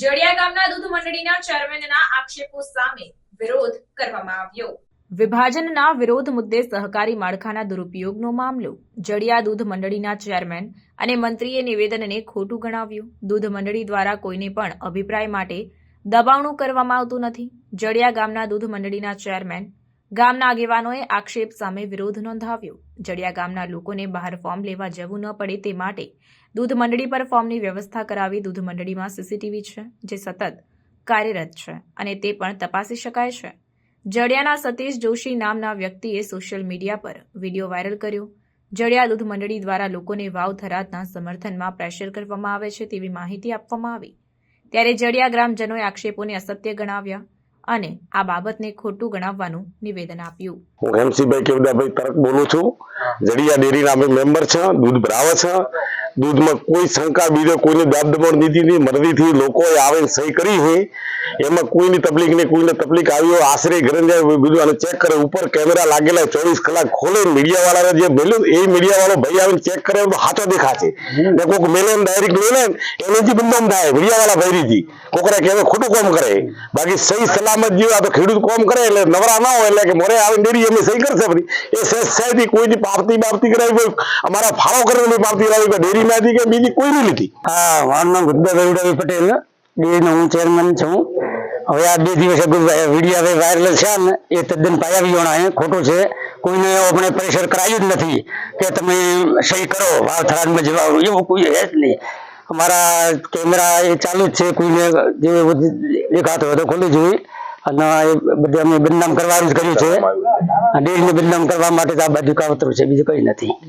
જડિયા ગામના દૂધ મંડળીના ચેરમેનના આક્ષેપો સામે વિરોધ કરવામાં આવ્યો. વિભાજનના વિરોધ મુદ્દે સહકારી માળખાના દુરુપયોગનો મામલો જડિયા દૂધ મંડળીના ચેરમેન અને મંત્રીએ નિવેદનને ખોટું ગણાવ્યું. દૂધ મંડળી દ્વારા કોઈને પણ અભિપ્રાય માટે દબાવણું કરવામાં આવતું નથી. જડિયા ગામના દૂધ મંડળીના ચેરમેન ગામના આગેવાનોએ આક્ષેપ સામે વિરોધ નોંધાવ્યો. જડિયા ગામના લોકોને બહાર ફોર્મ લેવા જવું ન પડે તે માટે દૂધ મંડળી પર ફોર્મની વ્યવસ્થા કરાવી દૂધ મંડળીમાં સીસીટીવી છે, જે સતત કાર્યરત છે અને તે પણ તપાસી શકાય છે. જડિયાના સતીશ જોશી નામના વ્યક્તિએ સોશિયલ મીડિયા પર વીડિયો વાયરલ કર્યો. જડિયા દૂધ મંડળી દ્વારા લોકોને વાવ થરાદના સમર્થનમાં પ્રેશર કરવામાં આવે છે તેવી માહિતી આપવામાં આવી. ત્યારે જડિયા ગ્રામજનોએ આક્ષેપોને અસત્ય ગણાવ્યા. અને આ બાબતને ખોટું ગણાવવાનું નિવેદન આપ્યું. હું એમસીભાઈ કેવડાભાઈ તરક બોલું છું. જડિયા ડેરીના અમે મેમ્બર છે, દૂધ ભરાવે છે. દૂધમાં કોઈ શંકા બીજો કોઈને દાબદબણ નીતિ નહીં, મરદીથી લોકોએ આવીને સહી કરી છે. એમાં કોઈની તકલીફ નહીં કોઈને તકલીફ આવ્યો આશરે ઘરે બીજું અને ચેક કરે ઉપર કેમેરા લાગેલા ચોવીસ કલાક ખોલે મીડિયા વાળાને જે મેલ્યું એ મીડિયા વાળો ભાઈ આવીને ચેક કરે તો હાથો દેખાશે. ને કોઈક મેલે ડાયરેક્ટ મેલે એને બંધમ થાય મીડિયા વાળા ભૈરીથી કોકરા કહેવાય ખોટું કામ કરે. બાકી સહી સલામત જીવ આ તો ખેડૂત કામ કરે એટલે નવરા ના હોય એટલે કે મોરે આવીને ડેરી એમને સહી કરશે બધી. એ સહેજ સહેજથી કોઈની પાપતી બાપતી કરાવી કોઈ અમારા ફાળો કરેલી પાપતી કરાવી કોઈ ડેરીમાંથી કે બીજી કોઈની લીધી. હા મારું નામ ઉડાવી પટેલ. ડેરીનો હું ચેરમેન છું. હવે આ બે દિવસે વીડિયો હવે વાયરલ છે ને, એ તદ્દન પાયા વિહોણા છે ખોટું છે. કોઈને આપણે પ્રેશર કરાયું જ નથી કે તમે સહી કરો. વાવ થરાદમાં જવા એવું કોઈ હે જ નહીં. અમારા કેમેરા એ ચાલુ જ છે, કોઈને જે દેખાતો હોય તો ખોલી જોઈએ અને એ બધે અમે બદનામ કરવાનું જ કર્યું છે. ડેરીને બદનામ કરવા માટે તો આ બધું કાવતરું છે, બીજું કંઈ નથી.